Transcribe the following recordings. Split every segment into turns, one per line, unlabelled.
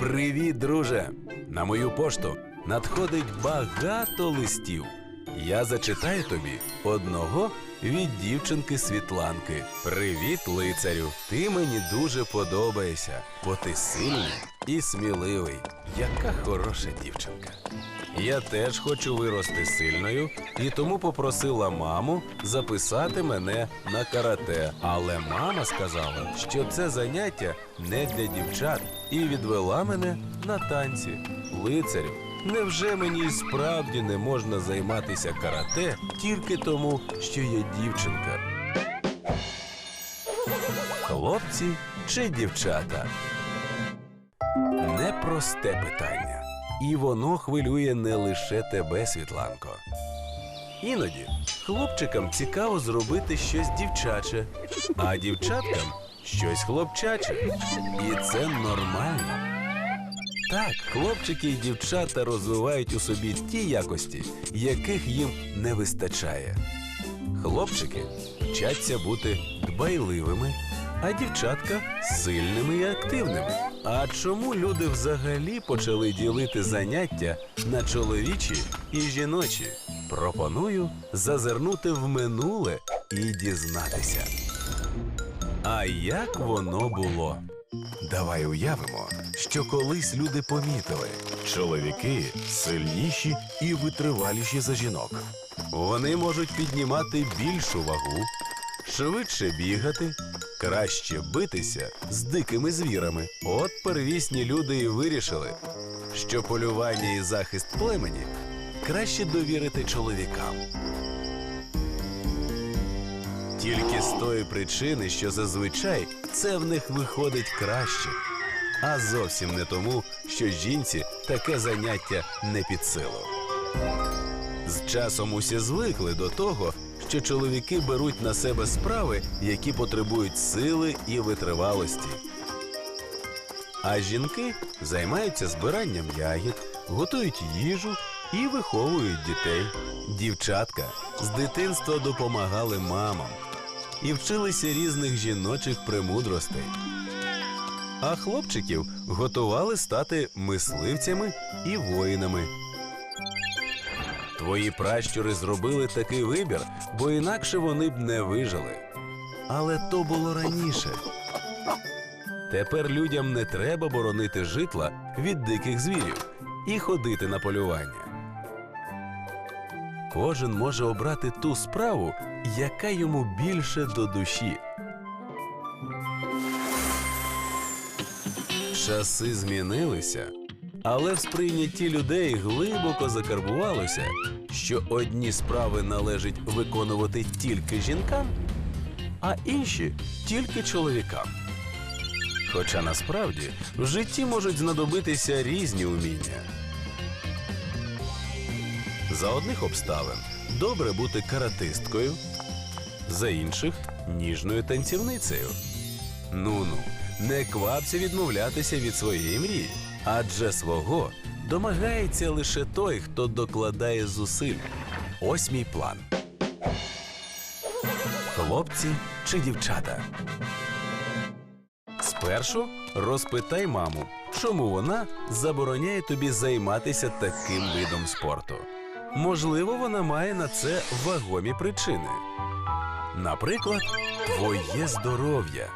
Привіт, друже! На мою пошту надходить багато листів. Я зачитаю тобі одного від дівчинки Світланки. Привіт, лицарю! Ти мені дуже подобаєшся, бо ти сильний і сміливий. Яка хороша дівчинка. Я теж хочу вирости сильною і тому попросила маму записати мене на карате. Але мама сказала, що це заняття не для дівчат, і відвела мене на танці. Лицарю, невже мені і справді не можна займатися карате тільки тому, що я дівчинка? Хлопці чи дівчата? Непросте питання. І воно хвилює не лише тебе, Світланко. Іноді хлопчикам цікаво зробити щось дівчаче, а дівчаткам щось хлопчаче. І це нормально. Так, хлопчики і дівчата розвивають у собі ті якості, яких їм не вистачає. Хлопчики вчаться бути дбайливими, а дівчатка сильними і активними. А чому люди взагалі почали ділити заняття на чоловічі і жіночі? Пропоную зазирнути в минуле і дізнатися. А як воно було? Давай уявимо, що колись люди помітили, чоловіки сильніші і витриваліші за жінок. Вони можуть піднімати більшу вагу, швидше бігати, краще битися з дикими звірами. От первісні люди і вирішили, що полювання і захист племені краще довірити чоловікам. Тільки з тої причини, що зазвичай це в них виходить краще, а зовсім не тому, що жінці таке заняття не під силу. З часом усі звикли до того, що чоловіки беруть на себе справи, які потребують сили і витривалості. А жінки займаються збиранням ягід, готують їжу і виховують дітей. Дівчатка з дитинства допомагали мамам і вчилися різних жіночих премудростей. А хлопчиків готували стати мисливцями і воїнами. Твої пращури зробили такий вибір, бо інакше вони б не вижили. Але то було раніше. Тепер людям не треба боронити житла від диких звірів і ходити на полювання. Кожен може обрати ту справу, яка йому більше до душі. Часи змінилися, але в сприйнятті людей глибоко закарбувалося, що одні справи належить виконувати тільки жінкам, а інші тільки чоловікам. Хоча насправді в житті можуть знадобитися різні уміння. За одних обставин добре бути каратисткою, за інших ніжною танцівницею. Ну ну, не квапся відмовлятися від своєї мрії, адже свого домагається лише той, хто докладає зусиль. Ось мій план. Хлопці чи дівчата. Спершу розпитай маму, чому вона забороняє тобі займатися таким видом спорту. Можливо, вона має на це вагомі причини. Наприклад, твоє здоров'я.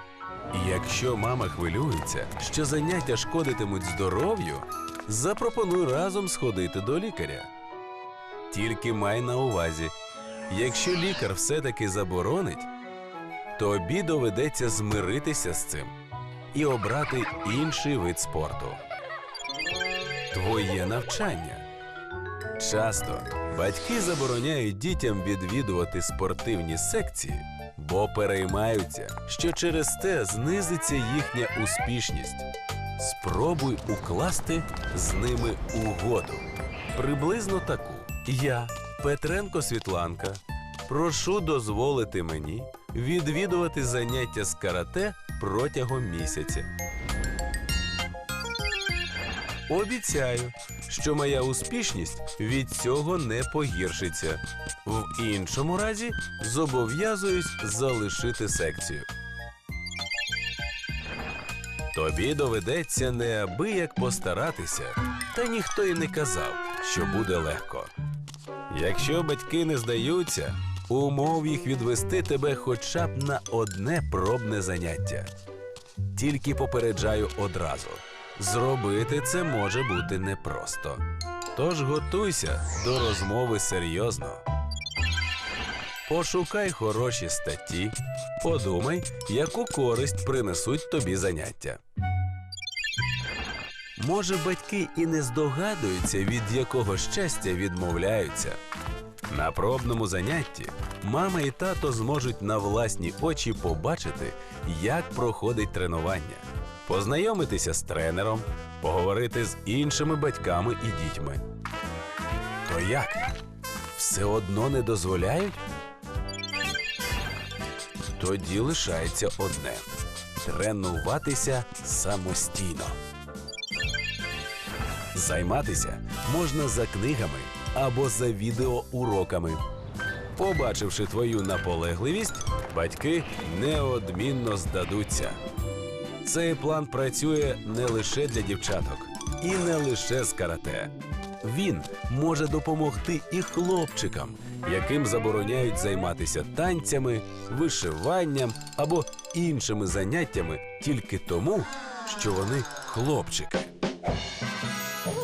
Якщо мама хвилюється, що заняття шкодитимуть здоров'ю, запропонуй разом сходити до лікаря. Тільки май на увазі, якщо лікар все-таки заборонить, тобі доведеться змиритися з цим і обрати інший вид спорту. Твоє навчання. Часто батьки забороняють дітям відвідувати спортивні секції, бо переймаються, що через те знизиться їхня успішність. Спробуй укласти з ними угоду. Приблизно таку. Я, Петренко Світланка, прошу дозволити мені відвідувати заняття з карате протягом місяця. Обіцяю, що моя успішність від цього не погіршиться. В іншому разі зобов'язуюсь залишити секцію. тобі доведеться неабияк постаратися, та ніхто й не казав, що буде легко. Якщо батьки не здаються, умов їх відвести тебе хоча б на одне пробне заняття. Тільки попереджаю одразу: зробити це може бути непросто. Тож готуйся до розмови серйозно. Пошукай хороші статті, подумай, яку користь принесуть тобі заняття. Може, батьки і не здогадуються, від якого щастя відмовляються. На пробному занятті мама і тато зможуть на власні очі побачити, як проходить тренування, познайомитися з тренером, поговорити з іншими батьками і дітьми. То як? Все одно не дозволяють? Тоді лишається одне тренуватися самостійно. Займатися можна за книгами або за відеоуроками. Побачивши твою наполегливість, батьки неодмінно здадуться. Цей план працює не лише для дівчаток і не лише з карате. Він може допомогти і хлопчикам, яким забороняють займатися танцями, вишиванням або іншими заняттями тільки тому, що вони хлопчики.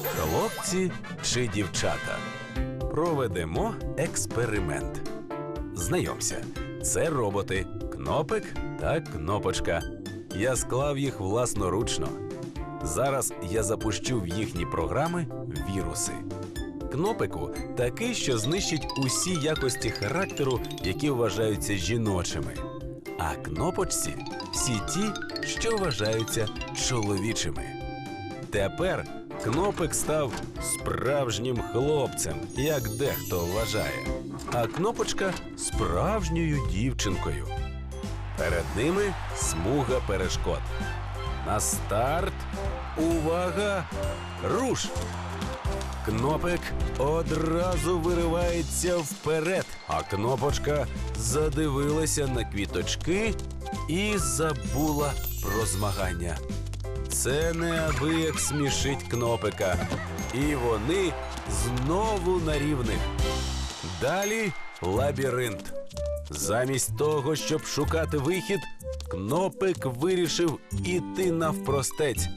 Хлопці чи дівчата? Проведемо експеримент. Знайомся, це роботи, кнопик та кнопочка. Я склав їх власноручно. Зараз я запущу в їхні програми віруси. Кнопику такий, що знищить усі якості характеру, які вважаються жіночими. А кнопочці всі ті, що вважаються чоловічими. Тепер кнопик став справжнім хлопцем, як дехто вважає, а кнопочка справжньою дівчинкою. Перед ними смуга перешкод. На старт. Увага! Руш! Кнопик одразу виривається вперед, а кнопочка задивилася на квіточки і забула про змагання. Це неабияк смішить кнопика. І вони знову на рівних. Далі лабіринт. Замість того, щоб шукати вихід, кнопик вирішив іти навпростець,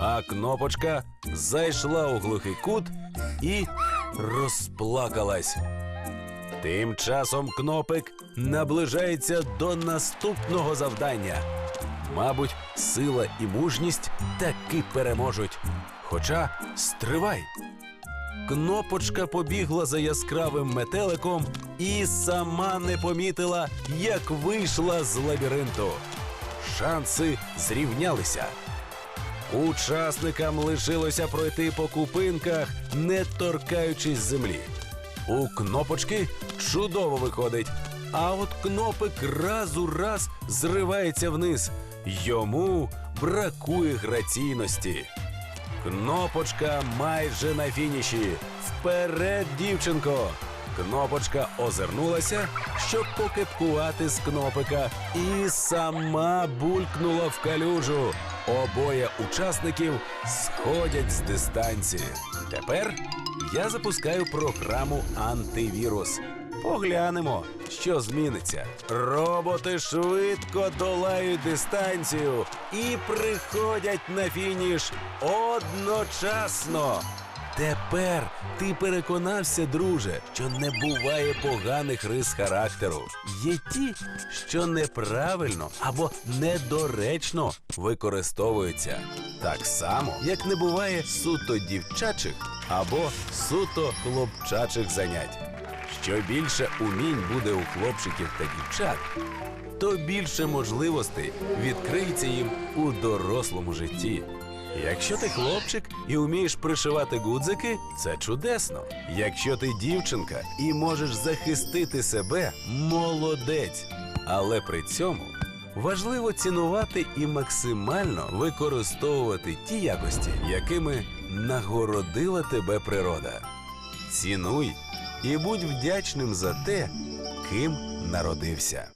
а кнопочка зайшла у глухий кут і розплакалась. Тим часом кнопик наближається до наступного завдання. Мабуть, сила і мужність таки переможуть. Хоча стривай. Кнопочка побігла за яскравим метеликом і сама не помітила, як вийшла з лабіринту. Шанси зрівнялися. Учасникам лишилося пройти по купинках, не торкаючись землі. У кнопочки чудово виходить, а от кнопик раз у раз зривається вниз. Йому бракує граційності. Кнопочка майже на фініші. Вперед, дівчинко! Кнопочка озирнулася, щоб покепкувати з кнопика, і сама булькнула в калюжу. Обоє учасників сходять з дистанції. Тепер я запускаю програму антивірус. Поглянемо, що зміниться. Роботи швидко долають дистанцію і приходять на фініш одночасно. Тепер ти переконався, друже, що не буває поганих рис характеру. Є ті, що неправильно або недоречно використовуються. Так само, як не буває суто дівчачих або суто хлопчачих занять. Що більше умінь буде у хлопчиків та дівчат, то більше можливостей відкриється їм у дорослому житті. Якщо ти хлопчик і вмієш пришивати гудзики, це чудесно. Якщо ти дівчинка і можеш захистити себе, молодець. Але при цьому важливо цінувати і максимально використовувати ті якості, якими нагородила тебе природа. Цінуй і будь вдячним за те, ким народився.